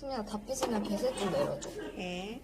승민아 다 삐지면 배세 좀 내려줘. 네.